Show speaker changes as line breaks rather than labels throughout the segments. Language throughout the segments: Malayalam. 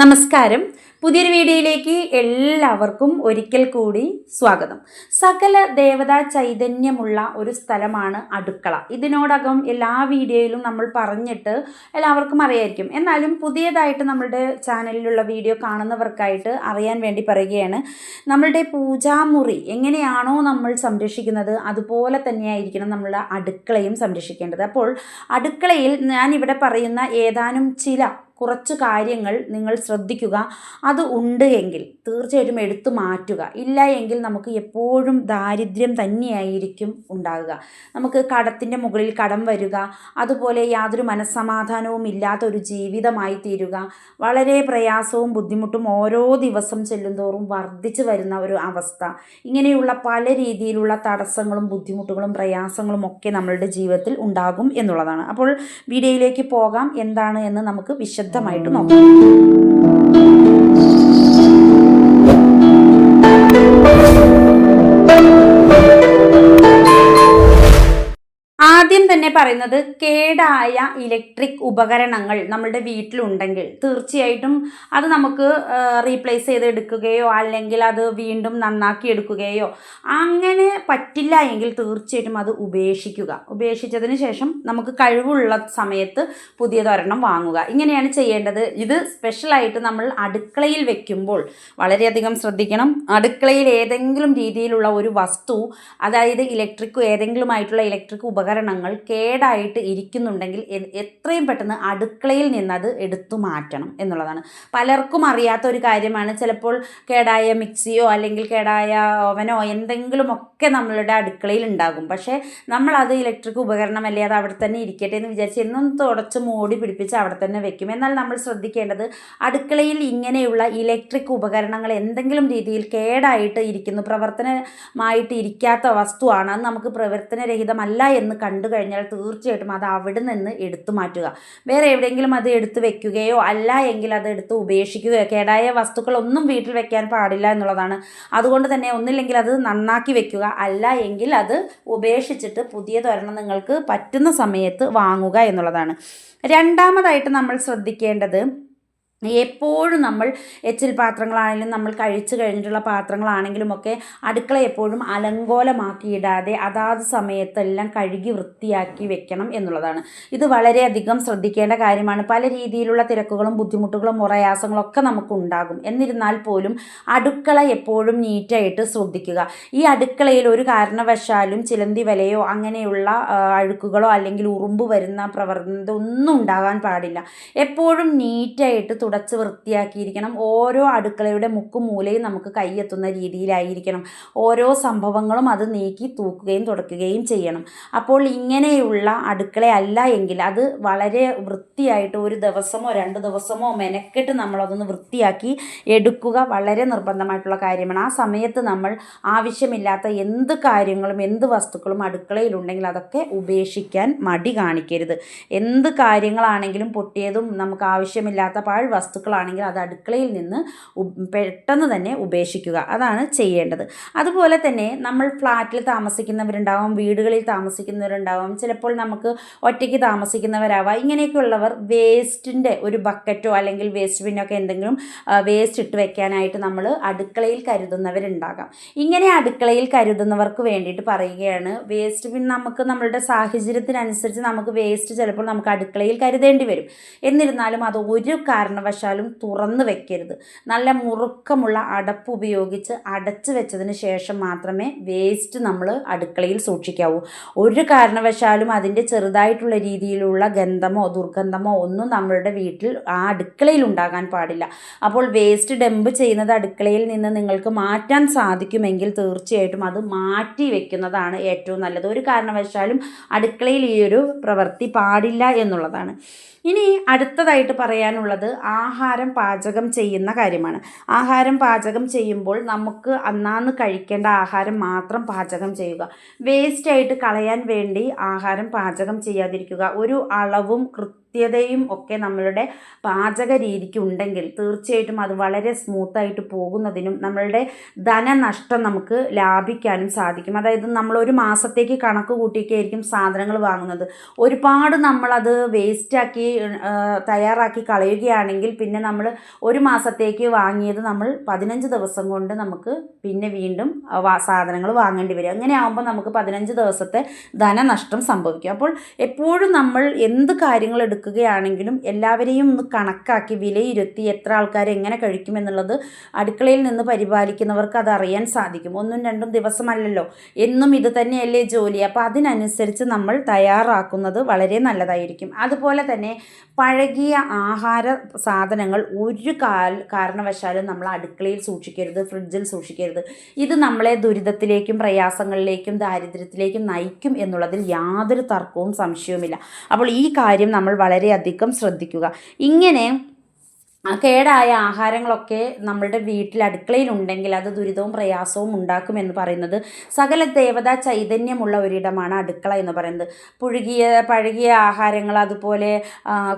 നമസ്കാരം. പുതിയൊരു വീഡിയോയിലേക്ക് എല്ലാവർക്കും ഒരിക്കൽ കൂടി സ്വാഗതം. സകല ദേവതാ ചൈതന്യമുള്ള ഒരു സ്ഥലമാണ് അടുക്കള. ഇതിനോടകം എല്ലാ വീഡിയോയിലും നമ്മൾ പറഞ്ഞിട്ട് എല്ലാവർക്കും അറിയായിരിക്കും. എന്നാലും പുതിയതായിട്ട് നമ്മളുടെ ചാനലിലുള്ള വീഡിയോ കാണുന്നവർക്കായിട്ട് അറിയാൻ വേണ്ടി പറയുകയാണ് നമ്മളുടെ പൂജാമുറി എങ്ങനെയാണോ നമ്മൾ സംരക്ഷിക്കുന്നത് അതുപോലെ തന്നെയായിരിക്കണം നമ്മളുടെ അടുക്കളയും സംരക്ഷിക്കേണ്ടത്. അപ്പോൾ അടുക്കളയിൽ ഞാനിവിടെ പറയുന്ന ഏതാനും ചില കുറച്ച് കാര്യങ്ങൾ നിങ്ങൾ ശ്രദ്ധിക്കുക. അത് ഉണ്ട് എങ്കിൽ തീർച്ചയായിട്ടും എടുത്തു മാറ്റുക. ഇല്ല എങ്കിൽ നമുക്ക് എപ്പോഴും ദാരിദ്ര്യം തന്നെയായിരിക്കും ഉണ്ടാകുക. നമുക്ക് കടത്തിന്റെ മുകളിൽ കടം വരിക. അതുപോലെ യാതൊരു മനസ്സമാധാനവും ഇല്ലാത്ത ഒരു ജീവിതമായി തീരുക. വളരെ പ്രയാസവും ബുദ്ധിമുട്ടും ഓരോ ദിവസം ചെല്ലുന്തോറും വർദ്ധിച്ചു വരുന്ന ഒരു അവസ്ഥ. ഇങ്ങനെയുള്ള പല രീതിയിലുള്ള തടസ്സങ്ങളും ബുദ്ധിമുട്ടുകളും പ്രയാസങ്ങളും ഒക്കെ നമ്മളുടെ ജീവിതത്തിൽ ഉണ്ടാകും എന്നുള്ളതാണ്. അപ്പോൾ വീഡിയോയിലേക്ക് പോകാം. എന്താണ് എന്ന് നമുക്ക് വിശദമായിട്ട് നോക്കാം. പറയുന്നത് കേടായ ഇലക്ട്രിക് ഉപകരണങ്ങൾ നമ്മളുടെ വീട്ടിലുണ്ടെങ്കിൽ തീർച്ചയായിട്ടും അത് നമുക്ക് റീപ്ലേസ് ചെയ്ത് എടുക്കുകയോ അല്ലെങ്കിൽ അത് വീണ്ടും നന്നാക്കി എടുക്കുകയോ അങ്ങനെ പറ്റില്ല എങ്കിൽ തീർച്ചയായിട്ടും അത് ഉപേക്ഷിക്കുക. ഉപേക്ഷിച്ചതിന് ശേഷം നമുക്ക് കഴിവുള്ള സമയത്ത് പുതിയതൊരെണ്ണം വാങ്ങുക. ഇങ്ങനെയാണ് ചെയ്യേണ്ടത്. ഇത് സ്പെഷ്യലായിട്ട് നമ്മൾ അടുക്കളയിൽ വെക്കുമ്പോൾ വളരെയധികം ശ്രദ്ധിക്കണം. അടുക്കളയിൽ ഏതെങ്കിലും രീതിയിലുള്ള ഒരു വസ്തു അതായത് ഇലക്ട്രിക് ഏതെങ്കിലും ആയിട്ടുള്ള ഇലക്ട്രിക് ഉപകരണങ്ങൾ കേടായിട്ട് ഇരിക്കുന്നുണ്ടെങ്കിൽ എത്രയും പെട്ടെന്ന് അടുക്കളയിൽ നിന്നത് എടുത്തു മാറ്റണം എന്നുള്ളതാണ്. പലർക്കും അറിയാത്ത ഒരു കാര്യമാണ് ചിലപ്പോൾ കേടായ മിക്സിയോ അല്ലെങ്കിൽ കേടായ ഓവനോ എന്തെങ്കിലുമൊക്കെ നമ്മളുടെ അടുക്കളയിൽ ഉണ്ടാകും. പക്ഷേ നമ്മളത് ഇലക്ട്രിക് ഉപകരണം അല്ലേ അത് അവിടെ തന്നെ ഇരിക്കട്ടെ എന്ന് വിചാരിച്ച് എന്നും തുടച്ച് മൂടി പിടിപ്പിച്ച് അവിടെ തന്നെ വെക്കും. എന്നാൽ നമ്മൾ ശ്രദ്ധിക്കേണ്ടത് അടുക്കളയിൽ ഇങ്ങനെയുള്ള ഇലക്ട്രിക് ഉപകരണങ്ങൾ എന്തെങ്കിലും രീതിയിൽ കേടായിട്ട് ഇരിക്കുന്നു പ്രവർത്തനമായിട്ട് ഇരിക്കാത്ത വസ്തുവാണ് അത് നമുക്ക് പ്രവർത്തനരഹിതമല്ല എന്ന് കണ്ടു കഴിഞ്ഞാൽ തീർച്ചയായിട്ടും അത് അവിടെ നിന്ന് എടുത്തു മാറ്റുക. വേറെ എവിടെയെങ്കിലും അത് എടുത്തു വെക്കുകയോ അല്ല എങ്കിൽ അത് എടുത്ത് ഉപേക്ഷിക്കുകയോ കേടായ വസ്തുക്കളൊന്നും വീട്ടിൽ വെക്കാൻ പാടില്ല എന്നുള്ളതാണ്. അതുകൊണ്ട് തന്നെ ഒന്നില്ലെങ്കിൽ അത് നന്നാക്കി വെക്കുക. അല്ല എങ്കിൽ അത് ഉപേക്ഷിച്ചിട്ട് പുതിയ തൊരണം നിങ്ങൾക്ക് പറ്റുന്ന സമയത്ത് വാങ്ങുക എന്നുള്ളതാണ്. രണ്ടാമതായിട്ട് നമ്മൾ ശ്രദ്ധിക്കേണ്ടത് എപ്പോഴും നമ്മൾ എച്ചിൽ പാത്രങ്ങളാണെങ്കിലും നമ്മൾ കഴിച്ചു കഴിഞ്ഞിട്ടുള്ള പാത്രങ്ങളാണെങ്കിലും ഒക്കെ അടുക്കള എപ്പോഴും അലങ്കോലമാക്കിയിടാതെ അതാത് സമയത്തെല്ലാം കഴുകി വൃത്തിയാക്കി വെക്കണം എന്നുള്ളതാണ്. ഇത് വളരെയധികം ശ്രദ്ധിക്കേണ്ട കാര്യമാണ്. പല രീതിയിലുള്ള തിരക്കുകളും ബുദ്ധിമുട്ടുകളും പ്രയാസങ്ങളും ഒക്കെ നമുക്ക് ഉണ്ടാകും എന്നിരുന്നാൽ പോലും അടുക്കള എപ്പോഴും നീറ്റായിട്ട് ശ്രദ്ധിക്കുക. ഈ അടുക്കളയിൽ ഒരു കാരണവശാലും ചിലന്തി വലയോ അങ്ങനെയുള്ള അഴുക്കുകളോ അല്ലെങ്കിൽ ഉറുമ്പ് വരുന്ന പ്രവർത്തനം ഒന്നും ഉണ്ടാകാൻ പാടില്ല. എപ്പോഴും നീറ്റായിട്ട് തുടച്ച് വൃത്തിയാക്കിയിരിക്കണം. ഓരോ അടുക്കളയുടെ മുക്കും മൂലയും നമുക്ക് കൈയെത്തുന്ന രീതിയിലായിരിക്കണം. ഓരോ സംഭവങ്ങളും അത് നീക്കി തൂക്കുകയും തുടക്കുകയും ചെയ്യണം. അപ്പോൾ ഇങ്ങനെയുള്ള അടുക്കളയല്ല എങ്കിൽ അത് വളരെ വൃത്തിയായിട്ട് ഒരു ദിവസമോ രണ്ട് ദിവസമോ മെനക്കെട്ട് നമ്മളതൊന്ന് വൃത്തിയാക്കി എടുക്കുക വളരെ നിർബന്ധമായിട്ടുള്ള കാര്യമാണ്. ആ സമയത്ത് നമ്മൾ ആവശ്യമില്ലാത്ത എന്ത് കാര്യങ്ങളും എന്ത് വസ്തുക്കളും അടുക്കളയിലുണ്ടെങ്കിൽ അതൊക്കെ ഉപേക്ഷിക്കാൻ മടി കാണിക്കരുത്. എന്ത് കാര്യങ്ങളാണെങ്കിലും പൊട്ടിയതും നമുക്ക് ആവശ്യമില്ലാത്ത പാഴ് വസ്തുക്കളാണെങ്കിൽ അത് അടുക്കളയിൽ നിന്ന് പെട്ടെന്ന് തന്നെ ഉപേക്ഷിക്കുക. അതാണ് ചെയ്യേണ്ടത്. അതുപോലെ തന്നെ നമ്മൾ ഫ്ലാറ്റിൽ താമസിക്കുന്നവരുണ്ടാവും വീടുകളിൽ താമസിക്കുന്നവരുണ്ടാവും ചിലപ്പോൾ നമുക്ക് ഒറ്റയ്ക്ക് താമസിക്കുന്നവരാവാം. ഇങ്ങനെയൊക്കെയുള്ളവർ വേസ്റ്റിന്റെ ഒരു ബക്കറ്റോ അല്ലെങ്കിൽ വേസ്റ്റ് ബിന്നൊക്കെ എന്തെങ്കിലും വേസ്റ്റ് ഇട്ട് വെക്കാനായിട്ട് നമ്മൾ അടുക്കളയിൽ കരുതുന്നവരുണ്ടാകാം. ഇങ്ങനെ അടുക്കളയിൽ കരുതുന്നവർക്ക് വേണ്ടിയിട്ട് പറയുകയാണ് വേസ്റ്റ് ബിൻ നമുക്ക് നമ്മളുടെ സാഹചര്യത്തിനനുസരിച്ച് നമുക്ക് വേസ്റ്റ് ചിലപ്പോൾ നമുക്ക് അടുക്കളയിൽ കരുതേണ്ടി വരും. എന്നിരുന്നാലും അത് ഒരു കാരണവശാലും തുറന്ന് വെക്കരുത്. നല്ല മുറുക്കമുള്ള അടപ്പ് ഉപയോഗിച്ച് അടച്ച് വെച്ചതിന് ശേഷം മാത്രമേ വേസ്റ്റ് നമ്മൾ അടുക്കളയിൽ സൂക്ഷിക്കാവൂ. ഒരു കാരണവശാലും അതിന്റെ ചെറുതായിട്ടുള്ള രീതിയിലുള്ള ഗന്ധമോ ദുർഗന്ധമോ ഒന്നും നമ്മളുടെ വീട്ടിൽ ആ അടുക്കളയിൽ ഉണ്ടാകാൻ പാടില്ല. അപ്പോൾ വേസ്റ്റ് ഡംപ് ചെയ്യുന്നത് അടുക്കളയിൽ നിന്ന് നിങ്ങൾക്ക് മാറ്റാൻ സാധിക്കുമെങ്കിൽ തീർച്ചയായിട്ടും അത് മാറ്റി വെക്കുന്നതാണ് ഏറ്റവും നല്ലത്. ഒരു കാരണവശാലും അടുക്കളയിൽ ഈ ഒരു പ്രവൃത്തി പാടില്ല എന്നുള്ളതാണ്. ഇനി അടുത്തതായിട്ട് പറയാനുള്ളത് ആഹാരം പാചകം ചെയ്യുന്ന കാര്യമാണ്. ആഹാരം പാചകം ചെയ്യുമ്പോൾ നമുക്ക് അന്നാന്ന് കഴിക്കേണ്ട ആഹാരം മാത്രം പാചകം ചെയ്യുക. വേസ്റ്റായിട്ട് കളയാൻ വേണ്ടി ആഹാരം പാചകം ചെയ്യാതിരിക്കുക. ഒരു അളവും കൃത്യ കൃത്യതയും ഒക്കെ നമ്മളുടെ പാചക രീതിക്ക് ഉണ്ടെങ്കിൽ തീർച്ചയായിട്ടും അത് വളരെ സ്മൂത്തായിട്ട് പോകുന്നതിനും നമ്മളുടെ ധനനഷ്ടം നമുക്ക് ലാഭിക്കാനും സാധിക്കും. അതായത് നമ്മൾ ഒരു മാസത്തേക്ക് കണക്ക് കൂട്ടിയൊക്കെയായിരിക്കും സാധനങ്ങൾ വാങ്ങുന്നത്. ഒരുപാട് നമ്മളത് വേസ്റ്റാക്കി തയ്യാറാക്കി കളയുകയാണെങ്കിൽ പിന്നെ നമ്മൾ ഒരു മാസത്തേക്ക് വാങ്ങിയത് നമ്മൾ പതിനഞ്ച് ദിവസം കൊണ്ട് നമുക്ക് പിന്നെ വീണ്ടും സാധനങ്ങൾ വാങ്ങേണ്ടി വരും. അങ്ങനെ ആകുമ്പോൾ നമുക്ക് പതിനഞ്ച് ദിവസത്തെ ധനനഷ്ടം സംഭവിക്കും. അപ്പോൾ എപ്പോഴും നമ്മൾ എന്ത് കാര്യങ്ങൾ എടുക്കുകയാണെങ്കിലും എല്ലാവരെയും ഒന്ന് കണക്കാക്കി വിലയിരുത്തി എത്ര ആൾക്കാർ എങ്ങനെ കഴിക്കുമെന്നുള്ളത് അടുക്കളയിൽ നിന്ന് പരിപാലിക്കുന്നവർക്ക് അത് അറിയാൻ സാധിക്കും. ഒന്നും രണ്ടും ദിവസമല്ലല്ലോ. എന്നും ഇത് തന്നെയല്ലേ ജോലി. അപ്പോൾ അതിനനുസരിച്ച് നമ്മൾ തയ്യാറാക്കുന്നത് വളരെ നല്ലതായിരിക്കും. അതുപോലെ തന്നെ പഴകിയ ആഹാര സാധനങ്ങൾ ഒരു കാൽ കാരണവശാലും നമ്മൾ അടുക്കളയിൽ സൂക്ഷിക്കരുത് ഫ്രിഡ്ജിൽ സൂക്ഷിക്കരുത്. ഇത് നമ്മളെ ദുരിതത്തിലേക്കും പ്രയാസങ്ങളിലേക്കും ദാരിദ്ര്യത്തിലേക്കും നയിക്കും എന്നുള്ളതിൽ യാതൊരു തർക്കവും സംശയവുമില്ല. അപ്പോൾ ഈ കാര്യം നമ്മൾ വളരെയധികം ശ്രദ്ധിക്കുക. ഇങ്ങനെ കേടായ ആഹാരങ്ങളൊക്കെ നമ്മളുടെ വീട്ടിൽ അടുക്കളയിൽ ഉണ്ടെങ്കിൽ അത് ദുരിതവും പ്രയാസവും ഉണ്ടാക്കുമെന്ന് പറയുന്നത് സകല ദേവതാ ചൈതന്യമുള്ള ഒരിടമാണ് അടുക്കള എന്ന് പറയുന്നത്. പുഴുകിയ പഴകിയ ആഹാരങ്ങൾ അതുപോലെ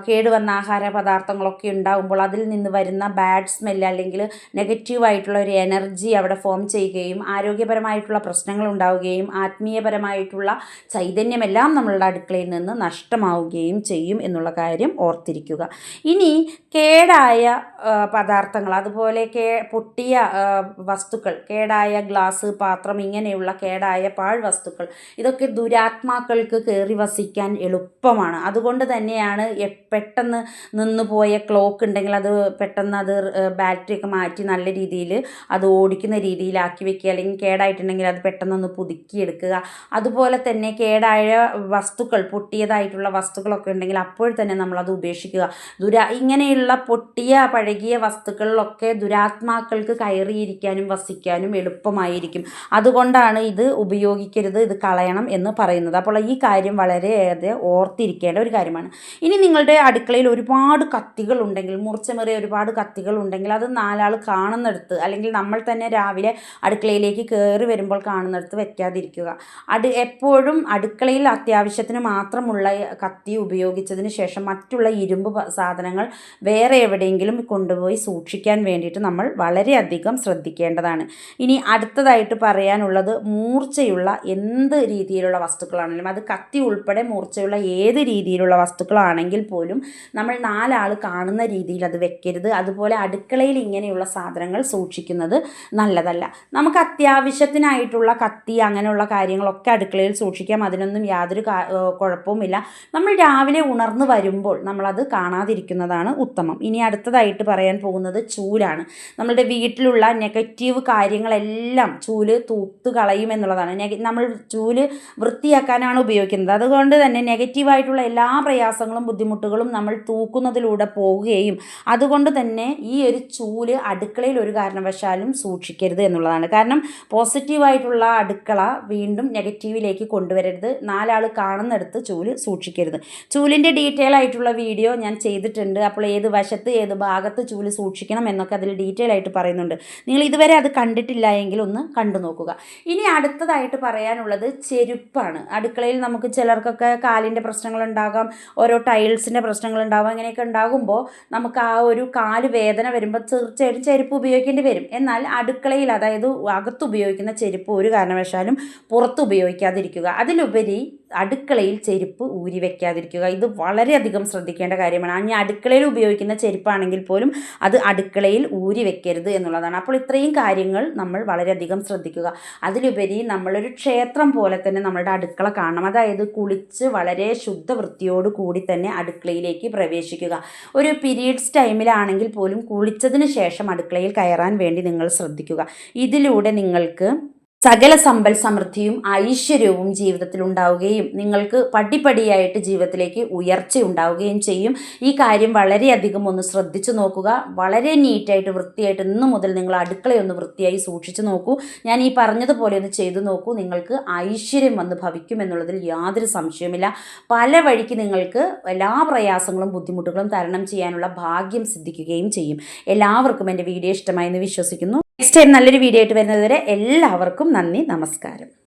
കേടുവന്ന ആഹാര പദാർത്ഥങ്ങളൊക്കെ ഉണ്ടാകുമ്പോൾ അതിൽ നിന്ന് വരുന്ന ബാഡ് സ്മെല്ല് അല്ലെങ്കിൽ നെഗറ്റീവായിട്ടുള്ള ഒരു എനർജി അവിടെ ഫോം ചെയ്യുകയും ആരോഗ്യപരമായിട്ടുള്ള പ്രശ്നങ്ങൾ ഉണ്ടാവുകയും ആത്മീയപരമായിട്ടുള്ള ചൈതന്യമെല്ലാം നമ്മളുടെ അടുക്കളയിൽ നിന്ന് നഷ്ടമാവുകയും ചെയ്യും എന്നുള്ള കാര്യം ഓർത്തിരിക്കുക. ഇനി കേടായ കേടായ പദാർത്ഥങ്ങൾ അതുപോലെ കേ പൊട്ടിയ വസ്തുക്കൾ കേടായ ഗ്ലാസ് പാത്രം ഇങ്ങനെയുള്ള കേടായ പാഴ് വസ്തുക്കൾ ഇതൊക്കെ ദുരാത്മാക്കൾക്ക് കയറി വസിക്കാൻ എളുപ്പമാണ്. അതുകൊണ്ട് തന്നെയാണ് പെട്ടെന്ന് നിന്ന് പോയ ക്ലോക്ക് ഉണ്ടെങ്കിൽ അത് പെട്ടെന്ന് അത് ബാറ്ററി ഒക്കെ മാറ്റി നല്ല രീതിയിൽ അത് ഓടിക്കുന്ന രീതിയിലാക്കി വെക്കുക. അല്ലെങ്കിൽ കേടായിട്ടുണ്ടെങ്കിൽ അത് പെട്ടെന്നൊന്ന് പുതുക്കിയെടുക്കുക അതുപോലെ തന്നെ കേടായ വസ്തുക്കൾ പൊട്ടിയതായിട്ടുള്ള വസ്തുക്കളൊക്കെ ഉണ്ടെങ്കിൽ അപ്പോൾ തന്നെ നമ്മളത് ഉപേക്ഷിക്കുക. ദുരാ ഇങ്ങനെയുള്ള പൊട്ടി പുതിയ പഴകിയ വസ്തുക്കളിലൊക്കെ ദുരാത്മാക്കൾക്ക് കയറിയിരിക്കാനും വസിക്കാനും എളുപ്പമായിരിക്കും. അതുകൊണ്ടാണ് ഇത് ഉപയോഗിക്കരുത് ഇത് കളയണം എന്ന് പറയുന്നത്. അപ്പോൾ ഈ കാര്യം വളരെയേറെ ഓർത്തിരിക്കേണ്ട ഒരു കാര്യമാണ്. ഇനി നിങ്ങളുടെ അടുക്കളയിൽ ഒരുപാട് കത്തികൾ ഉണ്ടെങ്കിൽ മുറിച്ചമേറിയ ഒരുപാട് കത്തികൾ ഉണ്ടെങ്കിൽ അത് നാലാൾ കാണുന്നിടത്ത് അല്ലെങ്കിൽ നമ്മൾ തന്നെ രാവിലെ അടുക്കളയിലേക്ക് കയറി വരുമ്പോൾ കാണുന്നിടത്ത് വെക്കാതിരിക്കുക. അടു എപ്പോഴും അടുക്കളയിൽ അത്യാവശ്യത്തിന് മാത്രമുള്ള കത്തി ഉപയോഗിച്ചതിന് ശേഷം മറ്റുള്ള ഇരുമ്പ് സാധനങ്ങൾ വേറെ എവിടെയെങ്കിലും എവിടെയെങ്കിലും കൊണ്ടുപോയി സൂക്ഷിക്കാൻ വേണ്ടിയിട്ട് നമ്മൾ വളരെയധികം ശ്രദ്ധിക്കേണ്ടതാണ്. ഇനി അടുത്തതായിട്ട് പറയാനുള്ളത് മൂർച്ചയുള്ള എന്ത് രീതിയിലുള്ള വസ്തുക്കളാണെങ്കിലും അത് കത്തി ഉൾപ്പെടെ മൂർച്ചയുള്ള ഏത് രീതിയിലുള്ള വസ്തുക്കളാണെങ്കിൽ പോലും നമ്മൾ നാലാൾ കാണുന്ന രീതിയിൽ അത് വെക്കരുത്. അതുപോലെ അടുക്കളയിൽ ഇങ്ങനെയുള്ള സാധനങ്ങൾ സൂക്ഷിക്കുന്നത് നല്ലതല്ല. നമുക്ക് അത്യാവശ്യത്തിനായിട്ടുള്ള കത്തി അങ്ങനെയുള്ള കാര്യങ്ങളൊക്കെ അടുക്കളയിൽ സൂക്ഷിക്കാം. അതിനൊന്നും യാതൊരു കുഴപ്പവുമില്ല. നമ്മൾ രാവിലെ ഉണർന്നു വരുമ്പോൾ നമ്മളത് കാണാതിരിക്കുന്നതാണ് ഉത്തമം. ഇനി അടുത്ത അടുത്തതായിട്ട് പറയാൻ പോകുന്നത് ചൂലാണ്. നമ്മളുടെ വീട്ടിലുള്ള നെഗറ്റീവ് കാര്യങ്ങളെല്ലാം ചൂൽ തൂത്ത് കളയും എന്നുള്ളതാണ്. നമ്മൾ ചൂൽ വൃത്തിയാക്കാനാണ് ഉപയോഗിക്കുന്നത്. അതുകൊണ്ട് തന്നെ നെഗറ്റീവായിട്ടുള്ള എല്ലാ പ്രയാസങ്ങളും ബുദ്ധിമുട്ടുകളും നമ്മൾ തൂക്കുന്നതിലൂടെ പോവുകയും അതുകൊണ്ട് തന്നെ ഈ ഒരു ചൂൽ അടുക്കളയിൽ ഒരു കാരണവശാലും സൂക്ഷിക്കരുത് എന്നുള്ളതാണ്. കാരണം പോസിറ്റീവായിട്ടുള്ള അടുക്കള വീണ്ടും നെഗറ്റീവിലേക്ക് കൊണ്ടുവരരുത്. നാലാൾ കാണുന്നിടത്ത് ചൂൽ സൂക്ഷിക്കരുത്. ചൂലിന്റെ ഡീറ്റെയിൽ ആയിട്ടുള്ള വീഡിയോ ഞാൻ ചെയ്തിട്ടുണ്ട്. അപ്പോൾ ഏത് വശത്ത് ഏത് ഭാഗത്ത് ചൂൽ സൂക്ഷിക്കണം എന്നൊക്കെ അതിൽ ഡീറ്റെയിൽ ആയിട്ട് പറയുന്നുണ്ട്. നിങ്ങൾ ഇതുവരെ അത് കണ്ടിട്ടില്ല എങ്കിൽ ഒന്ന് കണ്ടു നോക്കുക. ഇനി അടുത്തതായിട്ട് പറയാനുള്ളത് ചെരുപ്പാണ്. അടുക്കളയിൽ നമുക്ക് ചിലർക്കൊക്കെ കാലിന്റെ പ്രശ്നങ്ങളുണ്ടാകാം ഓരോ ടൈൽസിന്റെ പ്രശ്നങ്ങളുണ്ടാകാം അങ്ങനെയൊക്കെ ഉണ്ടാകുമ്പോൾ നമുക്ക് ആ ഒരു കാൽ വേദന വരുമ്പോൾ തീർച്ചയായിട്ടും ചെരുപ്പ് ഉപയോഗിക്കേണ്ടി വരും. എന്നാൽ അടുക്കളയിൽ അതായത് അകത്ത് ഉപയോഗിക്കുന്ന ചെരുപ്പ് ഒരു കാരണവശാലും പുറത്ത് ഉപയോഗിക്കാതിരിക്കുക. അതിലുപരി അടുക്കളയിൽ ചെരുപ്പ് ഊരി വെക്കാതിരിക്കുക. ഇത് വളരെയധികം ശ്രദ്ധിക്കേണ്ട കാര്യമാണ്. ഇനി അടുക്കളയിൽ ഉപയോഗിക്കുന്ന ചെരുപ്പാണെങ്കിൽ പോലും അത് അടുക്കളയിൽ ഊരി വെക്കരുത് എന്നുള്ളതാണ്. അപ്പോൾ ഇത്രയും കാര്യങ്ങൾ നമ്മൾ വളരെയധികം ശ്രദ്ധിക്കുക. അതിലുപരി നമ്മളൊരു ക്ഷേത്രം പോലെ തന്നെ നമ്മളുടെ അടുക്കള കാണണം. അതായത് കുളിച്ച് വളരെ ശുദ്ധ വൃത്തിയോട് കൂടി തന്നെ അടുക്കളയിലേക്ക് പ്രവേശിക്കുക. ഒരു പീരീഡ്സ് ടൈമിലാണെങ്കിൽ പോലും കുളിച്ചതിന് ശേഷം അടുക്കളയിൽ കയറാൻ വേണ്ടി നിങ്ങൾ ശ്രദ്ധിക്കുക. ഇതിലൂടെ നിങ്ങൾക്ക് സകല സമ്പൽ സമൃദ്ധിയും ഐശ്വര്യവും ജീവിതത്തിൽ ഉണ്ടാവുകയും നിങ്ങൾക്ക് പടിപടിയായിട്ട് ജീവിതത്തിലേക്ക് ഉയർച്ച ഉണ്ടാവുകയും ചെയ്യും. ഈ കാര്യം വളരെയധികം ഒന്ന് ശ്രദ്ധിച്ചു നോക്കുക. വളരെ നീറ്റായിട്ട് വൃത്തിയായിട്ട് ഇന്ന് മുതൽ നിങ്ങൾ അടുക്കളയൊന്ന് വൃത്തിയായി സൂക്ഷിച്ചു നോക്കൂ. ഞാൻ ഈ പറഞ്ഞതുപോലെ ഒന്ന് ചെയ്തു നോക്കൂ. നിങ്ങൾക്ക് ഐശ്വര്യം വന്ന് ഭവിക്കും എന്നുള്ളതിൽ യാതൊരു സംശയവുമില്ല. പല വഴിക്ക് നിങ്ങൾക്ക് എല്ലാ പ്രയാസങ്ങളും ബുദ്ധിമുട്ടുകളും തരണം ചെയ്യാനുള്ള ഭാഗ്യം സിദ്ധിക്കുകയും ചെയ്യും. എല്ലാവർക്കും എന്റെ വീഡിയോ ഇഷ്ടമായി എന്ന് വിശ്വസിക്കുന്നു. നെക്സ്റ്റ് ടൈം നല്ലൊരു വീഡിയോ ആയിട്ട് വരുന്നത് വരെ എല്ലാവർക്കും നന്ദി നമസ്കാരം.